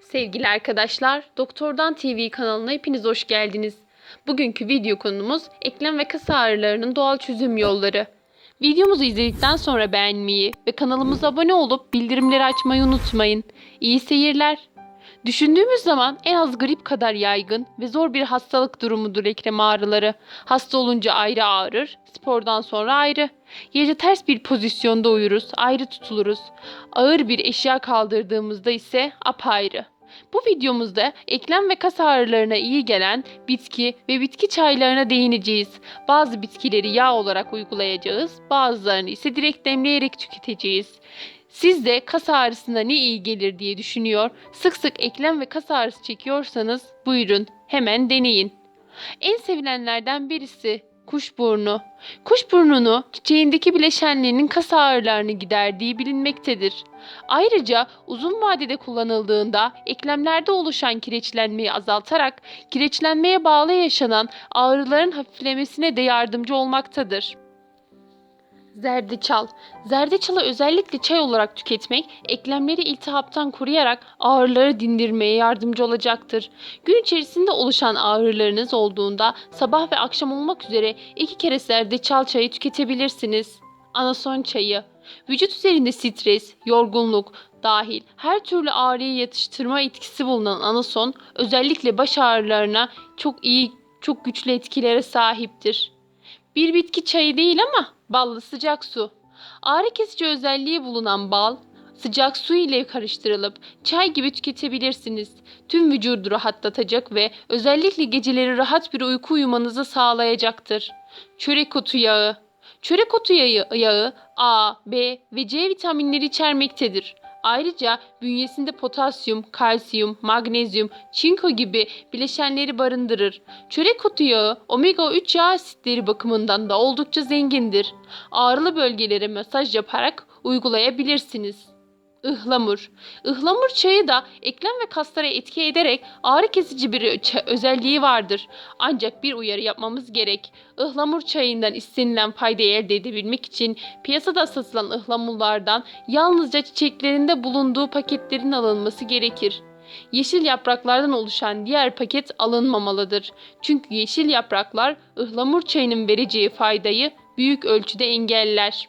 Sevgili arkadaşlar, Doktordan TV kanalına hepiniz hoş geldiniz. Bugünkü video konumuz eklem ve kas ağrılarının doğal çözüm yolları. Videomuzu izledikten sonra beğenmeyi ve kanalımıza abone olup bildirimleri açmayı unutmayın. İyi seyirler. Düşündüğümüz zaman en az grip kadar yaygın ve zor bir hastalık durumudur eklem ağrıları. Hasta olunca ayrı ağrır, spordan sonra ayrı. Gece ters bir pozisyonda uyuruz, ayrı tutuluruz. Ağır bir eşya kaldırdığımızda ise apayrı. Bu videomuzda eklem ve kas ağrılarına iyi gelen bitki ve bitki çaylarına değineceğiz. Bazı bitkileri yağ olarak uygulayacağız, bazılarını ise direkt demleyerek tüketeceğiz. Siz de kas ağrısına ne iyi gelir diye düşünüyor, sık sık eklem ve kas ağrısı çekiyorsanız buyurun hemen deneyin. En sevilenlerden birisi kuşburnu. Kuşburnunu çiçeğindeki bileşenlerinin kas ağrılarını giderdiği bilinmektedir. Ayrıca uzun vadede kullanıldığında eklemlerde oluşan kireçlenmeyi azaltarak kireçlenmeye bağlı yaşanan ağrıların hafiflemesine de yardımcı olmaktadır. Zerdeçal. Zerdeçalı özellikle çay olarak tüketmek eklemleri iltihaptan koruyarak ağrıları dindirmeye yardımcı olacaktır. Gün içerisinde oluşan ağrılarınız olduğunda sabah ve akşam olmak üzere iki kere zerdeçal çayı tüketebilirsiniz. Anason çayı. Vücut üzerinde stres, yorgunluk dahil her türlü ağrıyı yatıştırma etkisi bulunan anason özellikle baş ağrılarına çok iyi, çok güçlü etkilere sahiptir. Bir bitki çayı değil ama ballı sıcak su. Ağrı kesici özelliği bulunan bal, sıcak su ile karıştırılıp çay gibi tüketebilirsiniz. Tüm vücudu rahatlatacak ve özellikle geceleri rahat bir uyku uyumanızı sağlayacaktır. Çörek otu yağı Çörek otu yağı, yağı A, B ve C vitaminleri içermektedir. Ayrıca bünyesinde potasyum, kalsiyum, magnezyum, çinko gibi bileşenleri barındırır. Çörek otu yağı omega 3 yağ asitleri bakımından da oldukça zengindir. Ağrılı bölgelere masaj yaparak uygulayabilirsiniz. Ihlamur. Ihlamur çayı da eklem ve kaslara etki ederek ağrı kesici bir özelliği vardır. Ancak bir uyarı yapmamız gerek. Ihlamur çayından istenilen faydayı elde edebilmek için piyasada satılan ıhlamurlardan yalnızca çiçeklerinde bulunduğu paketlerin alınması gerekir. Yeşil yapraklardan oluşan diğer paket alınmamalıdır. Çünkü yeşil yapraklar ıhlamur çayının vereceği faydayı büyük ölçüde engeller.